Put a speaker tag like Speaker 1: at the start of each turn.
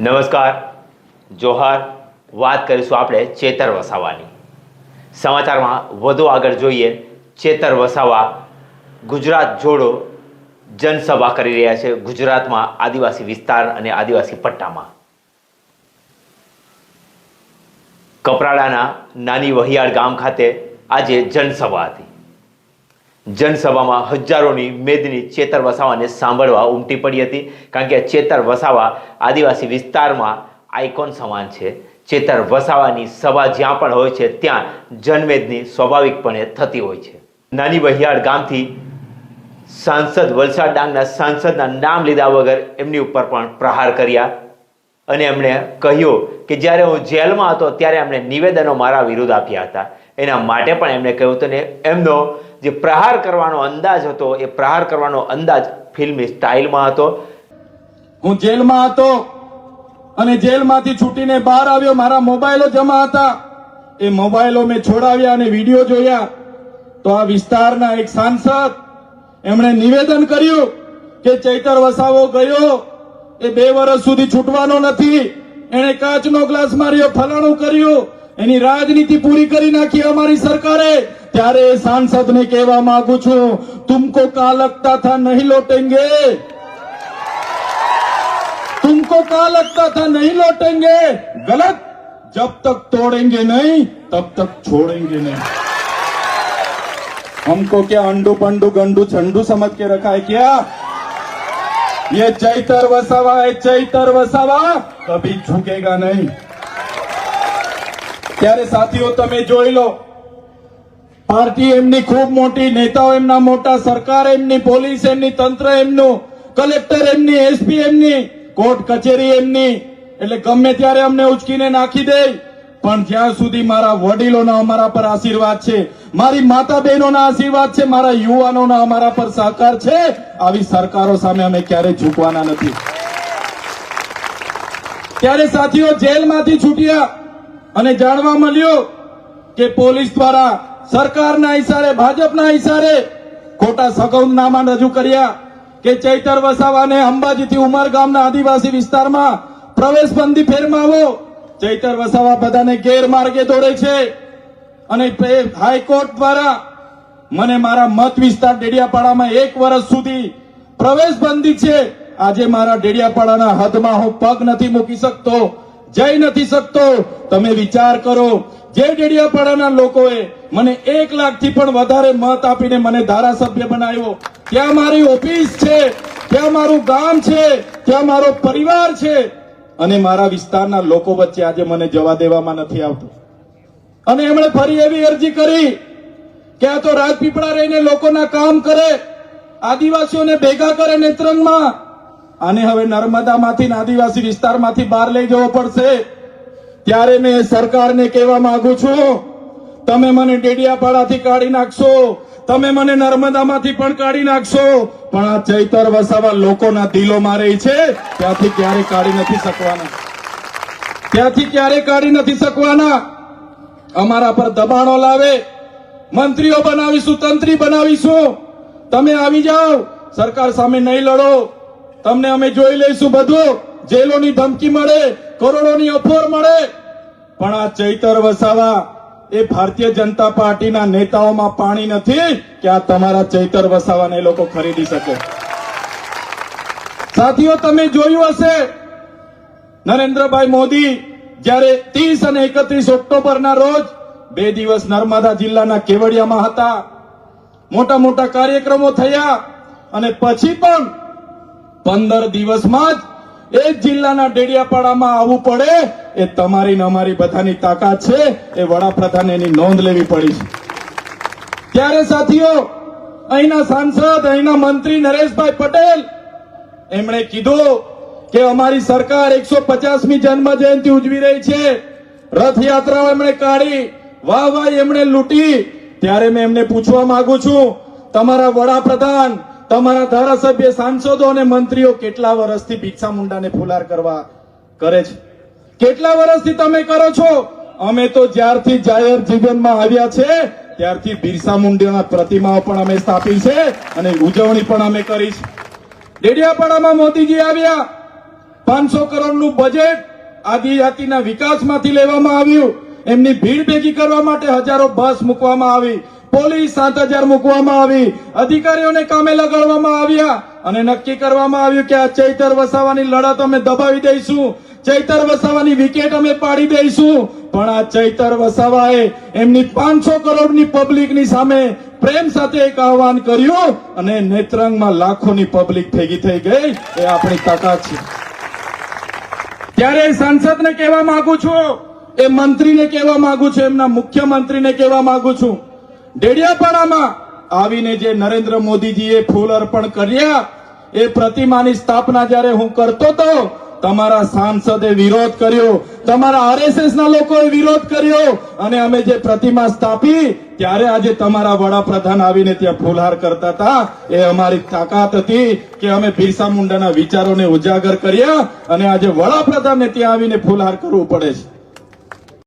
Speaker 1: નમસ્કાર, જોહાર. વાત કરીશું આપણે ચેતર વસાવાની. સમાચારમાં વધુ આગળ જોઈએ, ચેતર વસાવા ગુજરાત જોડો જનસભા કરી રહ્યા છે ગુજરાતમાં આદિવાસી વિસ્તાર અને આદિવાસી પટ્ટામાં. કપરાડાના નાની વહિયાળ ગામ ખાતે આજે જનસભા હતી. જનસભામાં હજારોની મેદની ચેતર વસાવાને સાંભળવા ઉમટી પડી હતી. કારણ કે ચેતર વસાવા આદિવાસી વિસ્તારમાં આઇકોન સમાન છે. ચેતર વસાવાની સભા જ્યાં પણ હોય છે, ત્યાં જનમેદની સ્વાભાવિકપણે થતી હોય છે. નાની વહિયાળ ગામથી સાંસદ વલસાડ ડાંગના સાંસદના નામ લીધા વગર એમની ઉપર પણ પ્રહાર કર્યા અને એમણે કહ્યું કે જ્યારે હું જેલમાં હતો ત્યારે એમણે નિવેદનો મારા વિરુદ્ધ આપ્યા હતા. એના માટે પણ એમણે કહ્યું હતું ને, એમનો જે પ્રહાર કરવાનો અંદાજ હતો, એ પ્રહાર કરવાનો અંદાજ ફિલ્મી સ્ટાઇલમાં હતો.
Speaker 2: હું જેલમાં હતો અને જેલમાંથી છૂટીને બહાર આવ્યો. મારા મોબાઈલો જમા હતા. એ મોબાઈલો મેં છોડાવ્યા અને વીડિયો જોયા. તો આ વિસ્તારના એક સાંસદ એમણે નિવેદન કર્યું કે ચૈતર વસાવો ગયો. એ બે વર્ષ સુધી છૂટવાનો નથી. એણે કાચનો ગ્લાસ માર્યો, ફલાણું કર્યું. એની રાજનીતિ પૂરી કરી નાખી અમારી સરકારે. ત્યારે એ સાંસદને કહેવા માંગુ છું તુમકો કા લગતા થા નહીં લોટેંગે तुमको कहा लगता था नहीं लौटेंगे गलत जब तक तोड़ेंगे नहीं तब तक छोड़ेंगे नहीं हमको क्या अंडू पंडू गंडू छंडू समझ के रखा है क्या ये चैतर वसावा है चैतर वसावा कभी झुकेगा नहीं ત્યારે સાથીઓ તમે જોઈ લો પાર્ટી એમની ખૂબ મોટી, નેતાઓ એમના મોટા, સરકાર એમની, પોલીસ એમની, તંત્ર એમનું, કલેક્ટર એમની, એસપી એમની, કોર્ટ કચેરી એમની. એટલે ગમે ત્યારે અમને ઉચકીને નાખી દે પણ જ્યાં સુધી મારા વડીલોના અમારા પર આશીર્વાદ છે, મારી માતા બહેનોના આશીર્વાદ છે, મારા યુવાનોના અમારા પર સહકાર છે, આવી સરકારો સામે અમે ક્યારેય ઝૂકવાના નથી. ત્યારે સાથીઓ, જેલમાંથી છૂટ્યા અને જાણવા મળ્યું કે પોલીસ દ્વારા સરકારના ઇશારે ભાજપના ઇશારે ખોટા સગવનામા રજૂ કર્યા કે ચૈતર વસાવાને અંબાજીથી ઉમર ગામના આદિવાસી વિસ્તારમાં પ્રવેશ બંધી ફેરમાવો. ચૈતર વસાવા બધાને ગેરમાર્ગે દોડે છે. અને હાઈકોર્ટ દ્વારા મને મારા મત વિસ્તાર ડેડિયાપાડામાં એક વર્ષ સુધી પ્રવેશ બંધી છે. આજે મારા ડેડિયાપાડાના હદમાં હું પગ નથી મૂકી શકતો જઈ નથી શકતો. તમે વિચાર કરો, જે ડેડિયાપાડાના લોકોએ મને એક લાખથી પણ વધારે મત આપીને મને ધારાસભ્ય બનાવ્યો. ત્યાં મારી ઓફિસ છે, ત્યાં મારું ગામ છે, ત્યાં મારો પરિવાર છે. અને મારા વિસ્તારના લોકો વચ્ચે આજે મને જવા દેવામાં નથી આવતું. અને એમણે ફરી એવી અરજી કરી કે આ તો રાજપીપળા રહીને લોકોના કામ કરે, આદિવાસીઓને ભેગા કરે નેત્રંગમાં. આને હવે નર્મદામાંથી આદિવાસી વિસ્તારમાંથી બહાર લઈ જવો પડશે. ત્યારે મેં સરકારને કહેવા માંગુ છું તમે મને ડેડિયાપાડાથી કાઢી નાખશો. તમે મને નર્મદામાંથી પણ કાઢી નાખશો. પણ આ ચૈતર વસાવા લોકોના દિલોમાં મારે છે. ત્યાંથી ક્યારે કાઢી નથી શકવાના? ત્યાંથી ક્યારે કાઢી નથી શકવાના? અમારા પર દબાણો લાવે. મંત્રીઓ બનાવીશું, તંત્રી બનાવીશું. તમે આવી જાઓ. સરકાર સામે નહીં લડો. તમને અમે જોઈ લઈશું બધું. જેલોની ધમકી મળે, કરોડોની અફોર મળે. પણ આ ચૈતર વસાવા એ ભારતીય જનતા પાર્ટીના નેતાઓમાં પાણી નથી કે આ તમારા ચૈતર વસાવાને લોકો ખરીદી શકે. સાથીઓ, તમે જોયું હશે, નરેન્દ્રભાઈ મોદી જ્યારે ત્રીસ અને એકત્રીસ ઓક્ટોબરના રોજ બે દિવસ નર્મદા જિલ્લાના કેવડિયામાં હતા. મોટા મોટા કાર્યક્રમો થયા અને પછી પણ પંદર દિવસમાં જ એ જ જિલ્લાના ડેડિયાપાડામાં આવવું પડે, એ તમારી ને અમારી બધાની તાકાત છે, એ વડાપ્રધાન એની નોંધ લેવી પડી છે. ત્યારે સાથીઓ, અહીંના સાંસદ, અહીંના મંત્રી નરેશભાઈ પટેલ, એમણે કીધું કે અમારી સરકાર એકસો પચાસમી જન્મ જયંતિ ઉજવી રહી છે. રથયાત્રાઓ એમણે કાઢી વાહ વાહ એમણે લૂંટી. ત્યારે મેં એમને પૂછવા માંગુ છું, તમારા વડાપ્રધાન તમારા ધારાસભ્ય, સાંસદો અને મંત્રીઓ કેટલા વર્ષથી ભિક્ષા મુંડાને ફુલાર કરવા કરે છે? કેટલા વર્ષથી તમે કરો છો? અમે તો જ્યારથી જાહેર જીવનમાં આવ્યા છે, ત્યારથી બિરસા મુંડાના પ્રતિમાઓ પણ અમે સ્થાપી છે અને ઉજવણી પણ અમે કરી છે. ડેડિયાપાડામાં મોદીજી આવ્યા. પાંચસો કરોડનું બજેટ આદિજાતિના વિકાસમાંથી લેવામાં આવ્યું. એમની ભીડ ભેગી કરવા માટે હજારો બસ મૂકવામાં આવી. પોલીસ સાત હજાર મૂકવામાં આવી. અધિકારીઓને કામે લગાડવામાં આવ્યા અને નક્કી કરવામાં આવ્યું કે આ ચૈતર વસાવાની લડત અમે દબાવી દઈશું. ચૈતર વસાવાની વિકેટ અમે પાડી દઈશું. પણ આ ચૈતર વસાવાએ એમની પાંચસો કરોડની પબ્લિકની સામે પ્રેમ સાથે એક આહવાન કર્યું અને નેત્રંગમાં લાખોની પબ્લિક ભેગી થઈ ગઈ. એ આપણી તાકાત છે. ત્યારે સાંસદને કહેવા માંગુ છું, એ મંત્રીને કહેવા માંગુ છું, એમના મુખ્યમંત્રીને કહેવા માંગુ છું. ડેડિયાપાડામાં આવીને જે નરેન્દ્ર મોદીજીએ ફૂલ અર્પણ કર્યા, એ પ્રતિમાની સ્થાપના જ્યારે હું કરતો તો તમારા સાંસદે વિરોધ કર્યો, તમારા આરએસએસ ના લોકોએ વિરોધ કર્યો અને અમે જે પ્રતિમા સ્થાપી, ત્યારે આજે તમારા વડાપ્રધાન આવીને ત્યાં ફૂલહાર કરતા હતા. એ અમારી તાકાત હતી કે અમે બિરસા મુંડાના વિચારોને ઉજાગર કર્યા અને આજે વડાપ્રધાનને ત્યાં આવીને ફૂલહાર કરવું પડે છે.